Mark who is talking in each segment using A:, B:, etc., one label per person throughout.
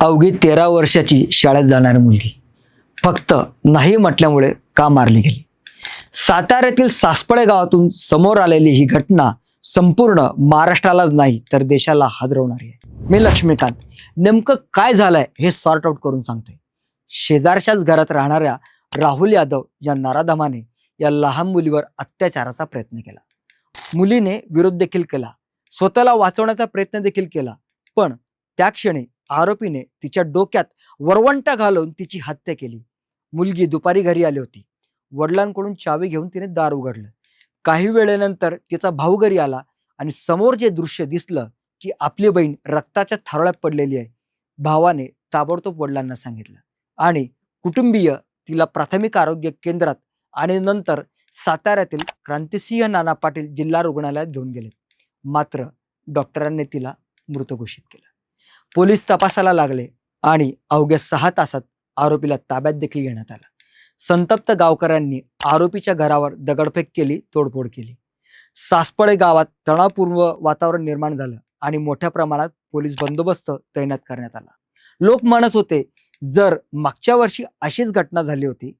A: अवघी तेरा वर्षाची शाळेत जाणारी मुलगी. फक्त नाही म्हटल्यामुळे का मारली गेली? साताऱ्यातील सासपडे गावातून समोर आलेली ही घटना संपूर्ण महाराष्ट्रालाच नाही तर देशाला हादरवणारी आहे. मी लक्ष्मीकांत. नेमकं काय झालंय हे सॉर्ट आउट करून सांगतोय. शेजारच्याच घरात राहणाऱ्या राहुल यादव या नाराधमाने या लहान मुलीवर अत्याचाराचा प्रयत्न केला. मुलीने विरोध देखील केला. स्वतःला वाचवण्याचा प्रयत्न देखील केला. पण त्या क्षणी आरोपीने तिच्या डोक्यात वरवंटा घालून तिची हत्या केली. मुलगी दुपारी घरी आली होती. वडिलांकडून चावी घेऊन तिने दार उघडलं. काही वेळेनंतर तिचा भाऊ घरी आला आणि समोर जे दृश्य दिसलं की आपली बहीण रक्ताच्या थारोळ्यात पडलेली आहे भावाने ताबडतोब वडिलांना सांगितलं. आणि कुटुंबीय तिला प्राथमिक आरोग्य केंद्रात आणि नंतर साताऱ्यातील क्रांतिसिंह नाना पाटील जिल्हा रुग्णालयात घेऊन गेले. मात्र डॉक्टरांनी तिला मृत घोषित केलं. पोलीस तपासाला लागले आणि अवघ्या सहा तासात आरोपीला ताब्यात देखील घेण्यात आला. संतप्त गावकऱ्यांनी आरोपीच्या घरावर दगडफेक केली तोडफोड केली. सासपडे गावात तणावपूर्व वातावरण निर्माण झालं आणि मोठ्या प्रमाणात पोलीस बंदोबस्त तैनात करण्यात आला. लोक म्हणत होते जर मागच्या वर्षी अशीच घटना झाली होती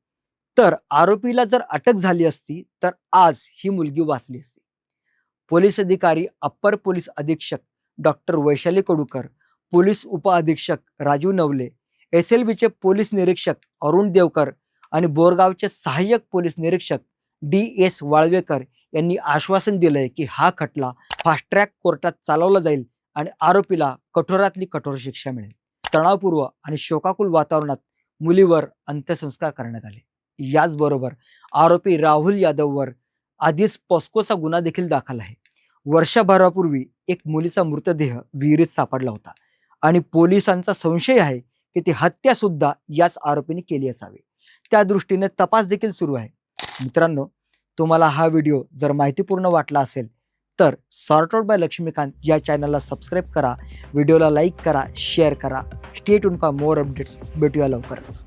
A: तर आरोपीला जर अटक झाली असती तर आज ही मुलगी वाचली असती. पोलीस अधिकारी अप्पर पोलीस अधीक्षक डॉक्टर वैशाली कडूकर पोलीस उपअधीक्षक राजू नवले एस एल बीचे पोलीस निरीक्षक अरुण देवकर आणि बोरगावचे सहाय्यक पोलीस निरीक्षक डी एस वाळवेकर यांनी आश्वासन दिलंय की हा खटला फास्ट ट्रॅक कोर्टात चालवला जाईल आणि आरोपीला कठोरातली कठोर शिक्षा मिळेल. तणावपूर्व आणि शोकाकुल वातावरणात मुलीवर अंत्यसंस्कार करण्यात आले. याचबरोबर आरोपी राहुल यादववर आधीच पॉस्कोचा गुन्हा देखील दाखल आहे. वर्षभरापूर्वी एक मुलीचा मृतदेह विहिरीत सापडला होता. आणि पोलिसांचा संशय आहे की ती हत्यासुद्धा याच आरोपीने केली असावी. त्या दृष्टीने तपास देखील सुरू आहे. मित्रांनो तुम्हाला हा व्हिडिओ जर माहितीपूर्ण वाटला असेल तर सॉर्ट आउट बाय लक्ष्मीकांत या चॅनलला सबस्क्राईब करा व्हिडिओला लाईक करा शेअर करा. स्टेट फॉर मोर अपडेट्स भेटूया लवकरच.